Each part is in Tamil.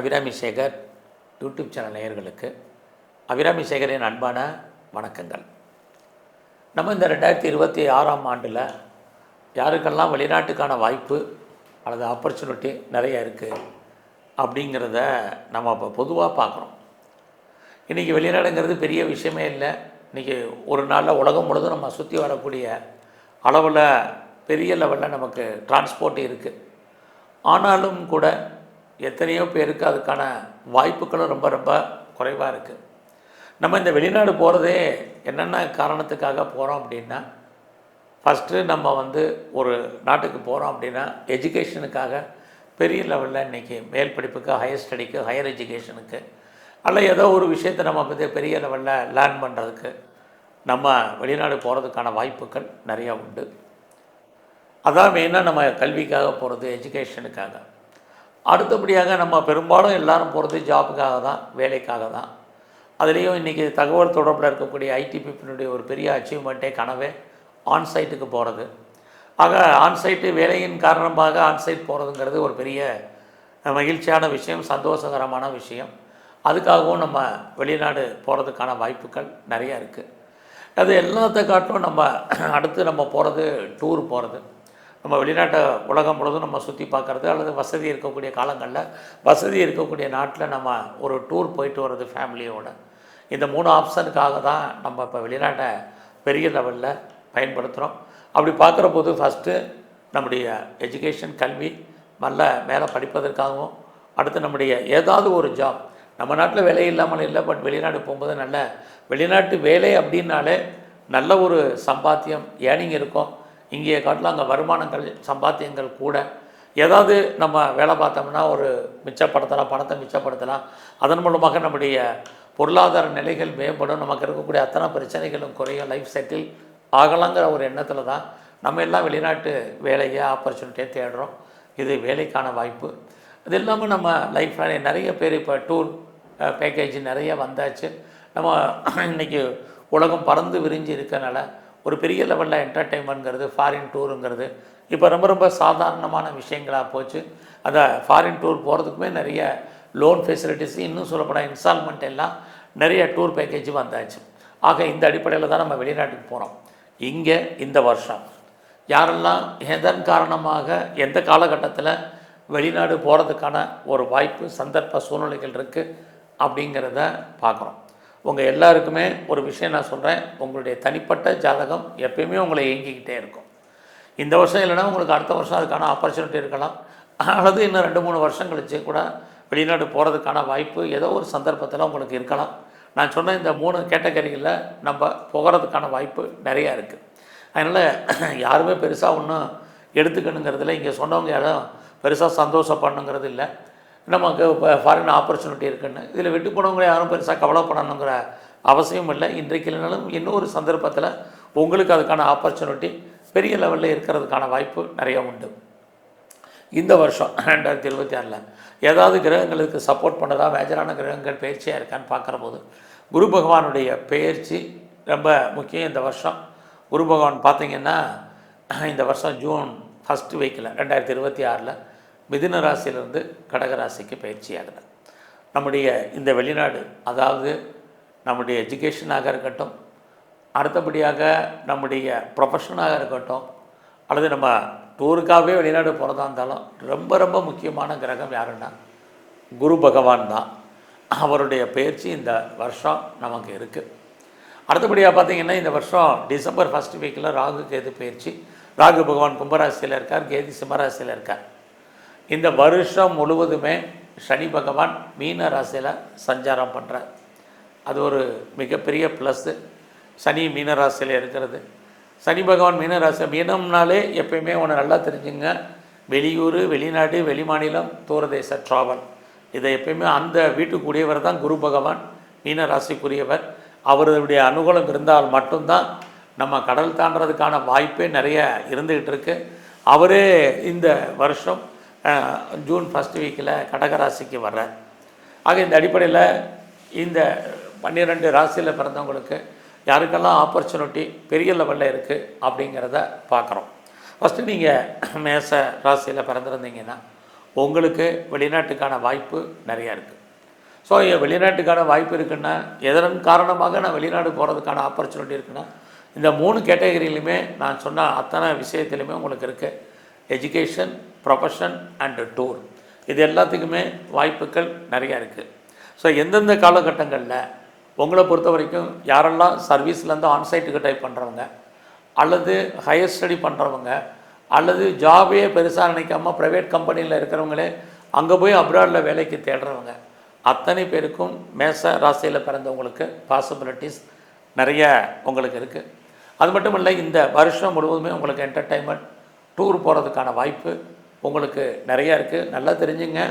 அபிராமி சேகர் யூடியூப் சேனல் நேயர்களுக்கு அபிராமி சேகரின் அன்பான வணக்கங்கள். நம்ம இந்த ரெண்டாயிரத்தி இருபத்தி ஆறாம் ஆண்டில் யாருக்கெல்லாம் வெளிநாட்டுக்கான வாய்ப்பு அல்லது ஆப்பர்ச்சுனிட்டி நிறைய இருக்குது அப்படிங்கிறத நம்ம இப்போ பொதுவாக பார்க்குறோம். இன்றைக்கி வெளிநாடுங்கிறது பெரிய விஷயமே இல்லை. இன்றைக்கி ஒரு நாளில் உலகம் முழுதும் நம்ம சுற்றி வரக்கூடிய அளவில் பெரிய லெவலில் நமக்கு டிரான்ஸ்போர்ட் இருக்குது ஆனாலும் கூட எத்தனையோ பேருக்கு அதுக்கான வாய்ப்புகளும் ரொம்ப ரொம்ப குறைவாக இருக்குது நம்ம இந்த வெளிநாடு போகிறதே என்னென்ன காரணத்துக்காக போகிறோம் அப்படின்னா ஃபஸ்ட்டு நம்ம வந்து ஒரு நாட்டுக்கு போகிறோம் அப்படின்னா எஜுகேஷனுக்காக பெரிய லெவலில் இன்றைக்கி மேல் படிப்புக்கு ஹையர் ஸ்டடிக்கு ஹையர் எஜுகேஷனுக்கு அல்ல ஏதோ ஒரு விஷயத்தை நம்ம வந்து பெரிய லெவலில் லேர்ன் பண்ணுறதுக்கு நம்ம வெளிநாடு போகிறதுக்கான வாய்ப்புகள் நிறையா உண்டு. அதான் மெயினாக நம்ம கல்விக்காக போகிறது எஜுகேஷனுக்காக அடுத்தபடியாக நம்ம பெரும்பாலும் எல்லாரும் போகிறது ஜாபுக்காக தான் வேலைக்காக தான். அதுலேயும் இன்றைக்கி தகவல் தொடர்பில் இருக்கக்கூடிய ஐடி பீப்பினுடைய ஒரு பெரிய அச்சீவ்மெண்ட்டே கனவே ஆன்சைட்டுக்கு போகிறது ஆக ஆன்சைட்டு வேலையின் காரணமாக ஆன்சைட் போகிறதுங்கிறது ஒரு பெரிய மகிழ்ச்சியான விஷயம் சந்தோஷகரமான விஷயம். அதுக்காகவும் நம்ம வெளிநாடு போகிறதுக்கான வாய்ப்புகள் நிறையா இருக்குது அது எல்லாத்த காட்டும் நம்ம அடுத்து நம்ம போகிறது டூர் போகிறது நம்ம வெளிநாட்டை உலகம் முழுவதும் நம்ம சுற்றி பார்க்குறது அல்லது வசதி இருக்கக்கூடிய காலங்களில் வசதி இருக்கக்கூடிய நாட்டில் நம்ம ஒரு டூர் போயிட்டு வர்றது ஃபேமிலியோடு இந்த மூணு ஆப்ஷனுக்காக தான் நம்ம இப்போ வெளிநாட்டை பெரிய லெவலில் பயன்படுத்துகிறோம் அப்படி பார்க்குற போது ஃபஸ்ட்டு நம்முடைய எஜுகேஷன் கல்வி நல்ல மேலே படிப்பதற்காகவும் அடுத்து நம்முடைய ஏதாவது ஒரு ஜாப் நம்ம நாட்டில் வேலை இல்லாமல் இல்லை பட் வெளிநாடு போகும்போது நல்ல வெளிநாட்டு வேலை அப்படின்னாலே நல்ல ஒரு சம்பாத்தியம் ஏர்னிங் இருக்கும். இங்கே காட்டிலும். அங்கே வருமானங்கள் சம்பாத்தியங்கள் கூட. ஏதாவது நம்ம வேலை பார்த்தோம்னா ஒரு மிச்சப்படுத்தலாம் பணத்தை மிச்சப்படுத்தலாம். அதன் மூலமாக நம்முடைய பொருளாதார நிலைகள் மேம்படும். நமக்கு இருக்கக்கூடிய அத்தனை பிரச்சனைகளும் குறையும். லைஃப் செட்டில் ஆகலாங்கிற ஒரு எண்ணத்தில் தான் நம்ம எல்லாம் வெளிநாட்டு வேலையை ஆப்பர்ச்சுனிட்டியை தேடுறோம். இது வேலைக்கான வாய்ப்பு. அது இல்லாமல் நம்ம லைஃப்பில் நிறைய பேர் இப்போ டூர் பேக்கேஜ் நிறைய வந்தாச்சு. நம்ம இன்றைக்கி உலகம் பறந்து விரிஞ்சு இருக்கனால ஒரு பெரிய லெவலில் என்டர்டெயின்மெண்ட்ங்கிறது ஃபாரின் டூருங்கிறது இப்போ ரொம்ப ரொம்ப சாதாரணமான விஷயங்களாக போச்சு. அந்த ஃபாரின் டூர் போகிறதுக்குமே நிறைய லோன் ஃபெசிலிட்டிஸ் இன்னும் சொல்லப்போனால் இன்ஸ்டால்மெண்ட் எல்லாம் நிறைய டூர் பேக்கேஜ் வந்தாச்சு. ஆக இந்த அடிப்படையில் தான் நம்ம வெளிநாட்டுக்கு போகிறோம் இங்கே இந்த வருஷம். யாரெல்லாம் எதன் காரணமாக எந்த காலகட்டத்தில் வெளிநாடு போகிறதுக்கான ஒரு வாய்ப்பு சந்தர்ப்ப சூழ்நிலைகள் இருக்குது அப்படிங்கிறத பார்க்குறோம். உங்கள் எல்லாருக்குமே ஒரு விஷயம் நான் சொல்கிறேன் உங்களுடைய தனிப்பட்ட ஜாதகம் எப்பயுமே உங்களை இயங்கிக்கிட்டே இருக்கும். இந்த வருஷம் இல்லைன்னா உங்களுக்கு அடுத்த வருஷம் அதுக்கான ஆப்பர்ச்சுனிட்டி இருக்கலாம். அல்லது இன்னும் ரெண்டு மூணு வருஷம் கழிச்சு கூட வெளிநாடு போகிறதுக்கான வாய்ப்பு ஏதோ ஒரு சந்தர்ப்பத்தில் உங்களுக்கு இருக்கலாம். நான் சொன்ன இந்த மூணு கேட்டகரிகளில் நம்ம போகிறதுக்கான வாய்ப்பு நிறையா இருக்குது அதனால் யாருமே பெருசாக ஒன்றும் எடுத்துக்கணுங்கிறதுல இங்கே சொன்னவங்க யாரும் பெருசாக சந்தோஷப்படணுங்கிறது இல்லை. நமக்கு இப்போ ஃபாரின் ஆப்பர்ச்சுனிட்டி இருக்குன்னு? இதில் விட்டு போனவங்க யாரும் பெருசாக கவலைப்படணுங்கிற அவசியம் இல்லை. இன்றைக்கு இல்லைனாலும் இன்னொரு சந்தர்ப்பத்தில் உங்களுக்கு அதுக்கான ஆப்பர்ச்சுனிட்டி பெரிய லெவலில் இருக்கிறதுக்கான வாய்ப்பு நிறைய உண்டு. இந்த வருஷம் ரெண்டாயிரத்தி இருபத்தி ஆறில் ஏதாவது கிரகங்களுக்கு சப்போர்ட் பண்ணதா மேஜரான கிரகங்கள் பயிற்சியாக இருக்கான்னு பார்க்குற போது குரு பகவானுடைய பயிற்சி ரொம்ப முக்கியம் இந்த வருஷம். குரு பகவான் பார்த்திங்கன்னா இந்த வருஷம் ஜூன் ஃபஸ்ட்டு வீக்கில் ரெண்டாயிரத்தி இருபத்தி ஆறில் மிதுன ராசியிலிருந்து கடகராசிக்கு பயிற்சி ஆகுது நம்முடைய இந்த வெளிநாடு அதாவது நம்முடைய எஜுகேஷனாக இருக்கட்டும் அடுத்தபடியாக நம்முடைய ப்ரொஃபஷனாக இருக்கட்டும் அல்லது நம்ம டூருக்காகவே வெளிநாடு போகிறதா இருந்தாலும் ரொம்ப ரொம்ப முக்கியமான கிரகம் யாருன்னா குரு பகவான் தான். அவருடைய பயிற்சி இந்த வருஷம் நமக்கு இருக்குது அடுத்தபடியாக பார்த்தீங்கன்னா இந்த வருஷம் டிசம்பர் ஃபஸ்ட் வீக்கில் ராகு கேது பயிற்சி. ராகு பகவான் கும்பராசியில் இருக்கார் கேது சிம்மராசியில் இருக்கார். இந்த வருஷம் முழுவதுமே சனி பகவான் மீன ராசியில் சஞ்சாரம் பண்ணுறார் அது ஒரு மிகப்பெரிய ப்ளஸ்ஸு சனி மீன ராசியில் இருக்கிறது. சனி பகவான் மீன ராசி மீனம்னாலே எப்பயுமே ஒன்று நல்லா தெரிஞ்சுங்க. வெளியூர் வெளிநாடு வெளிமாநிலம் தூரதேச ட்ராவல் இதை எப்பயுமே அந்த வீட்டுக்குரியவர் தான் குரு பகவான் மீன ராசிக்குரியவர். அவருடைய அனுகூலம் இருந்தால் மட்டும்தான் நம்ம கடல் தாண்டுறதுக்கான வாய்ப்பே நிறைய இருந்துக்கிட்டு இருக்கு. அவரே இந்த வருஷம் ஜூன் ஃபஸ்ட் வீக்கில் கடகராசிக்கு வர்றார் ஆக இந்த அடிப்படையில் இந்த பன்னிரெண்டு ராசியில் பிறந்தவங்களுக்கு யாருக்கெல்லாம் ஆப்பர்ச்சுனிட்டி பெரிய லெவலில் இருக்குது அப்படிங்கிறத பார்க்குறோம். ஃபஸ்ட்டு நீங்கள் மேச ராசியில் பிறந்திருந்தீங்கன்னா உங்களுக்கு வெளிநாட்டுக்கான வாய்ப்பு நிறையா இருக்குது ஸோ வெளிநாட்டுக்கான வாய்ப்பு இருக்குன்னா எதன் காரணமாக நான் வெளிநாடு போகிறதுக்கான ஆப்பர்ச்சுனிட்டி இருக்குன்னா இந்த மூணு கேட்டகரியிலுமே நான் சொன்ன அத்தனை விஷயத்துலையுமே உங்களுக்கு இருக்குது எஜுகேஷன் ப்ரொஃபஷன் அண்டு டூர் இது எல்லாத்துக்குமே வாய்ப்புகள் நிறையா இருக்குது ஸோ எந்தெந்த காலகட்டங்களில் உங்களை பொறுத்த வரைக்கும் யாரெல்லாம் சர்வீஸ்லேருந்து ஆன்சைட்டுக்கு டைப் பண்ணுறவங்க அல்லது ஹையர் ஸ்டடி பண்ணுறவங்க அல்லது ஜாபே பெருசாக நினைக்காம ப்ரைவேட் கம்பெனியில் இருக்கிறவங்களே அங்கே போய் அப்ராடில் வேலைக்கு தேடுறவங்க அத்தனை பேருக்கும் மேச ராசியில் பிறந்தவங்களுக்கு பாசிபிலிட்டிஸ் நிறைய உங்களுக்கு இருக்குது அது மட்டும் இல்லை இந்த வருஷம் முழுவதுமே உங்களுக்கு என்டர்டைன்மெண்ட் டூர் போகிறதுக்கான வாய்ப்பு உங்களுக்கு நிறையா இருக்குது நல்லா தெரிஞ்சுங்க.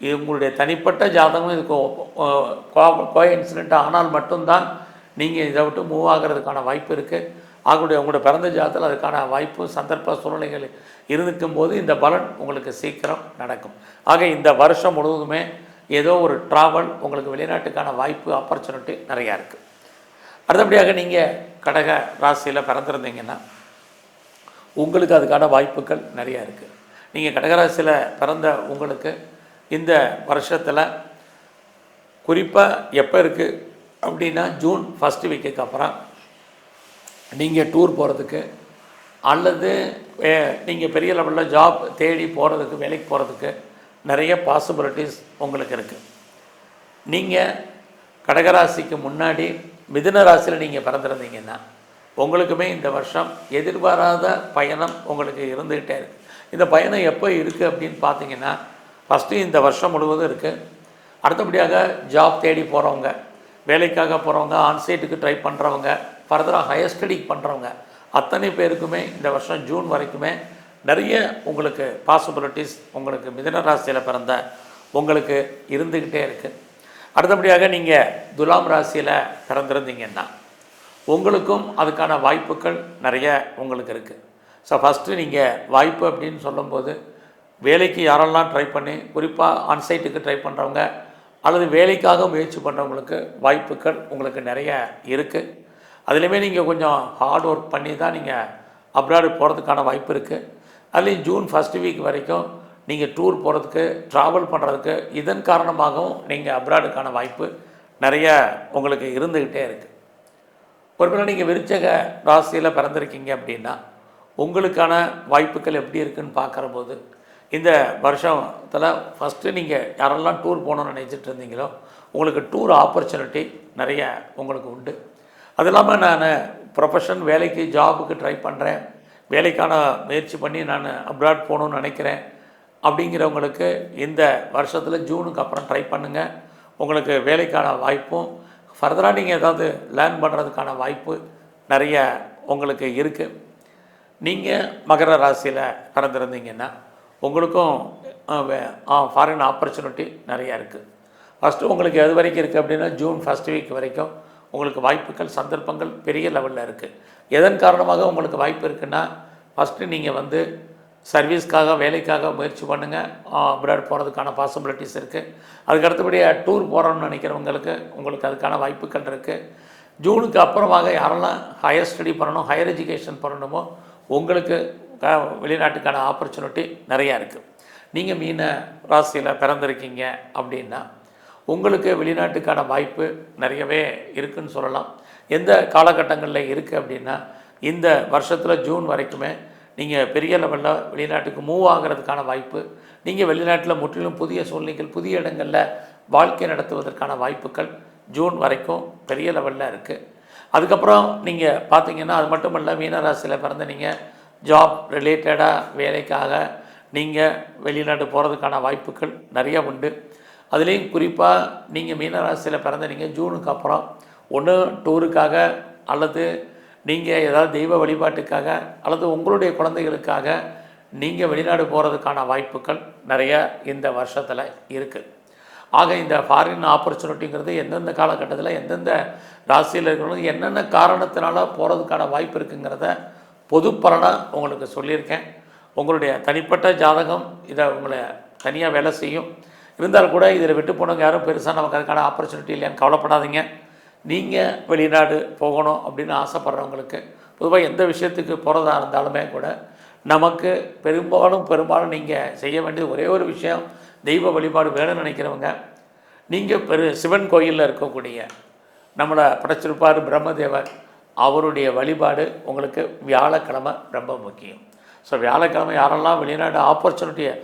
இது உங்களுடைய தனிப்பட்ட ஜாதகம் இதுக்கு கோ இன்சிடென்ட் ஆனால் மட்டும்தான் நீங்கள் இதை விட்டு மூவ் ஆகிறதுக்கான வாய்ப்பு இருக்குது ஆகக்கூடிய உங்களோட பிறந்த ஜாதத்தில் அதுக்கான வாய்ப்பு சந்தர்ப்ப சூழ்நிலைகள் இருந்துக்கும் போது இந்த பலன் உங்களுக்கு சீக்கிரம் நடக்கும். ஆக இந்த வருஷம் முழுவதுமே ஏதோ ஒரு ட்ராவல் உங்களுக்கு வெளிநாட்டுக்கான வாய்ப்பு ஆப்பர்ச்சுனிட்டி நிறையா இருக்குது அடுத்தபடியாக நீங்கள் கடக ராசியில் பிறந்திருந்தீங்கன்னா உங்களுக்கு அதுக்கான வாய்ப்புகள் நிறையா இருக்குது நீங்கள் கடகராசியில் பிறந்த உங்களுக்கு இந்த வருஷத்தில் குறிப்பாக எப்போ இருக்குது அப்படின்னா ஜூன் ஃபஸ்ட்டு வீக்குக்கு அப்புறம். நீங்கள் டூர் போகிறதுக்கு அல்லது நீங்கள் பெரிய லெவலில் ஜாப் தேடி போகிறதுக்கு வேலைக்கு போகிறதுக்கு நிறைய பாசிபிலிட்டிஸ் உங்களுக்கு இருக்குது நீங்கள் கடகராசிக்கு முன்னாடி மிதுன ராசியில் நீங்கள் பிறந்திருந்தீங்கன்னா உங்களுக்குமே இந்த வருஷம் எதிர்பாராத பயணம் உங்களுக்கு இருந்துக்கிட்டே இருக்குது இந்த பயணம் எப்போ இருக்குது அப்படின்னு பார்த்தீங்கன்னா ஃபஸ்ட்டு இந்த வருஷம் முழுவதும் இருக்குது அடுத்தபடியாக ஜாப் தேடி போகிறவங்க வேலைக்காக போகிறவங்க ஆன்சைட்டுக்கு ட்ரை பண்ணுறவங்க ஃபர்தராக ஹையர் ஸ்டடிக்கு பண்ணுறவங்க அத்தனை பேருக்குமே இந்த வருஷம் ஜூன் வரைக்குமே நிறைய உங்களுக்கு பாசிபிலிட்டிஸ் உங்களுக்கு மிதன ராசியில் பிறந்த உங்களுக்கு இருந்துக்கிட்டே இருக்குது அடுத்தபடியாக நீங்கள் துலாம் ராசியில் பிறந்திருந்தீங்கன்னா உங்களுக்கும் அதுக்கான வாய்ப்புகள் நிறைய உங்களுக்கு இருக்குது ஸோ ஃபஸ்ட்டு நீங்கள் வாய்ப்பு அப்படின்னு சொல்லும்போது வேலைக்கு யாரெல்லாம் ட்ரை பண்ணி குறிப்பாக ஆன்சைட்டுக்கு ட்ரை பண்ணுறவங்க அல்லது வேலைக்காக முயற்சி பண்ணுறவங்களுக்கு வாய்ப்புகள் உங்களுக்கு நிறைய இருக்குது அதுலேயுமே நீங்கள் கொஞ்சம் ஹார்ட் ஒர்க் பண்ணி தான் நீங்கள் அப்ராடு போகிறதுக்கான வாய்ப்பு இருக்குது அதுலேயும் ஜூன் ஃபஸ்ட் வீக் வரைக்கும் நீங்கள் டூர் போகிறதுக்கு ட்ராவல் பண்ணுறதுக்கு இதன் காரணமாகவும் நீங்கள் அப்ராடுக்கான வாய்ப்பு நிறைய உங்களுக்கு இருந்துக்கிட்டே இருக்குது ஒருவேளை நீங்கள் விருச்சக ராசியில் பிறந்திருக்கீங்க அப்படின்னா உங்களுக்கான வாய்ப்புகள் எப்படி இருக்குன்னு பார்க்குற போது இந்த வருஷத்தில் ஃபஸ்ட்டு நீங்கள் யாரெல்லாம் டூர் போகணும்னு நினச்சிட்டு இருந்தீங்களோ உங்களுக்கு டூர் ஆப்பர்ச்சுனிட்டி நிறைய உங்களுக்கு உண்டு. அது இல்லாமல் நான் ப்ரொஃபஷன் வேலைக்கு ஜாபுக்கு ட்ரை பண்ணுறேன் வேலைக்கான முயற்சி பண்ணி நான் அப்ராட் போகணுன்னு நினைக்கிறேன். அப்படிங்கிறவங்களுக்கு இந்த வருஷத்தில் ஜூனுக்கு அப்புறம் ட்ரை பண்ணுங்கள் உங்களுக்கு வேலைக்கான வாய்ப்பும் ஃபர்தராக நீங்கள் ஏதாவது லேர்ன் பண்ணுறதுக்கான வாய்ப்பு நிறைய உங்களுக்கு இருக்குது நீங்கள் மகர ராசியில் பிறந்திருந்தீங்கன்னா உங்களுக்கும் ஃபாரின் ஆப்பர்ச்சுனிட்டி நிறையா இருக்குது ஃபஸ்ட்டு உங்களுக்கு எது வரைக்கும் இருக்குது அப்படின்னா ஜூன் ஃபஸ்ட் வீக் வரைக்கும் உங்களுக்கு வாய்ப்புகள் சந்தர்ப்பங்கள் பெரிய லெவலில் இருக்குது எதன் காரணமாக உங்களுக்கு வாய்ப்பு இருக்குன்னா ஃபஸ்ட்டு நீங்கள் வந்து சர்வீஸ்க்காக வேலைக்காக முயற்சி பண்ணுங்கள் அப்ராட் போகிறதுக்கான பாசிபிலிட்டிஸ் இருக்குது அதுக்கு அடுத்தபடியாக டூர் போகிறோம்னு நினைக்கிறவங்களுக்கு உங்களுக்கு அதுக்கான வாய்ப்புகள் இருக்குது ஜூனுக்கு அப்புறமாக யாரெல்லாம் ஹையர் ஸ்டடி பண்ணணும் ஹையர் எஜுகேஷன் பண்ணணுமோ உங்களுக்கு க- வெளிநாட்டுக்கான ஆப்பர்ச்சுனிட்டி நிறையா இருக்குது நீங்கள் மீன ராசியில் பிறந்திருக்கீங்க அப்படின்னா உங்களுக்கு வெளிநாட்டுக்கான வாய்ப்பு நிறையவே இருக்குன்னு சொல்லலாம். எந்த காலகட்டங்களில் இருக்குது அப்படின்னா இந்த வருஷத்தில் ஜூன் வரைக்குமே நீங்கள் பெரிய லெவலில் வெளிநாட்டுக்கு மூவ் ஆகிறதுக்கான வாய்ப்பு நீங்கள் வெளிநாட்டில் முற்றிலும் புதிய சூழ்நிலைகள் புதிய இடங்களில் வாழ்க்கை நடத்துவதற்கான வாய்ப்புகள் ஜூன் வரைக்கும் பெரிய லெவலில் இருக்குது அதுக்கப்புறம் நீங்கள் பார்த்தீங்கன்னா அது மட்டும் இல்லை மீனராசியில் பிறந்த நீங்கள் ஜாப் ரிலேட்டடாக வேலைக்காக நீங்கள் வெளிநாடு போகிறதுக்கான வாய்ப்புகள் நிறைய உண்டு. அதுலேயும் குறிப்பாக நீங்கள் மீனராசியில் பிறந்த நீங்கள் ஜூனுக்கு அப்புறம் ஒன்று டூருக்காக அல்லது நீங்கள் ஏதாவது தெய்வ வழிபாட்டுக்காக அல்லது உங்களுடைய குழந்தைகளுக்காக நீங்கள் வெளிநாடு போகிறதுக்கான வாய்ப்புகள் நிறைய இந்த வருஷத்தில் இருக்குது ஆக இந்த ஃபாரின் ஆப்பர்ச்சுனிட்டிங்கிறது எந்தெந்த காலகட்டத்தில் எந்தெந்த ராசியில் இருக்கிறவங்க என்னென்ன காரணத்தினால போகிறதுக்கான வாய்ப்பு இருக்குங்கிறத பொதுப்பலனாக உங்களுக்கு சொல்லியிருக்கேன். உங்களுடைய தனிப்பட்ட ஜாதகம் இதை உங்களை தனியாக வேலை செய்யும். இருந்தாலும் கூட இதில் விட்டு போனவங்க யாரும் பெருசாக நமக்கு அதுக்கான ஆப்பர்ச்சுனிட்டி இல்லையான்னு கவலைப்படாதீங்க. நீங்கள் வெளிநாடு போகணும் அப்படின்னு ஆசைப்பட்றவங்களுக்கு பொதுவாக எந்த விஷயத்துக்கு போகிறதா இருந்தாலுமே கூட நமக்கு பெரும்பாலும் பெரும்பாலும் நீங்கள் செய்ய வேண்டியது ஒரே ஒரு விஷயம் தெய்வ வழிபாடு வேணும்னு நினைக்கிறவங்க நீங்கள் பெரு சிவன் கோயிலில் இருக்கக்கூடிய நம்மளை படைச்சிருப்பார் பிரம்மதேவர் அவருடைய வழிபாடு உங்களுக்கு வியாழக்கிழமை ரொம்ப முக்கியம். ஸோ வியாழக்கிழமை யாரெல்லாம் வெளிநாடு ஆப்பர்ச்சுனிட்டியை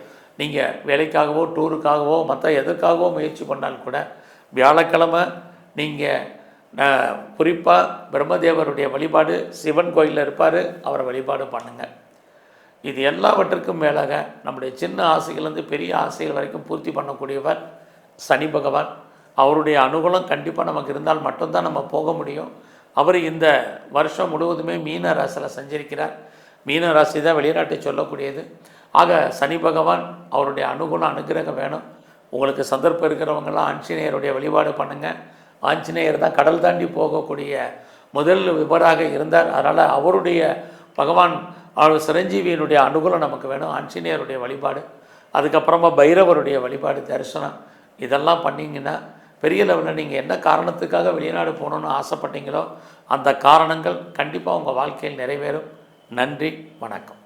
நீங்கள் வேலைக்காகவோ டூருக்காகவோ மற்ற எதற்காகவோ முயற்சி பண்ணால் கூட வியாழக்கிழமை நீங்கள் குறிப்பாக பிரம்மதேவருடைய வழிபாடு சிவன் கோயிலில் இருப்பார் அவரை வழிபாடு பண்ணுங்கள் இது எல்லாவற்றுக்கும் மேலாக நம்முடைய சின்ன ஆசைகள்லேருந்து பெரிய ஆசைகள் வரைக்கும் பூர்த்தி பண்ணக்கூடியவர் சனி பகவான். அவருடைய அனுகூலம் கண்டிப்பாக நமக்கு இருந்தால் மட்டும்தான் நம்ம போக முடியும். அவர் இந்த வருஷம் முழுவதுமே மீன ராசியில் சஞ்சரிக்கிறார். மீன ராசி தான் வெளிநாட்டை சொல்லக்கூடியது. ஆக சனி பகவான் அவருடைய அனுகூலம் அனுகிரகம் வேணும். உங்களுக்கு சந்தர்ப்பம் இருக்கிறவங்கெல்லாம் ஆஞ்சநேயருடைய வழிபாடு பண்ணுங்கள் ஆஞ்சநேயர் தான் கடல் தாண்டி போகக்கூடிய முதல் விபராக இருந்தார். அதனால் அவருடைய பகவான் அவர் சிரஞ்சீவியினுடைய அனுகூலம் நமக்கு வேணும் ஆஞ்சநேயருடைய வழிபாடு அதுக்கப்புறமா பைரவருடைய வழிபாடு தரிசனம் இதெல்லாம் பண்ணிங்கன்னா பெரிய லெவலில் நீங்கள் என்ன காரணத்துக்காக வெளிநாடு போகணுன்னு ஆசைப்பட்டீங்களோ அந்த காரணங்கள் கண்டிப்பாக உங்கள் வாழ்க்கையில் நிறைவேறும். நன்றி வணக்கம்.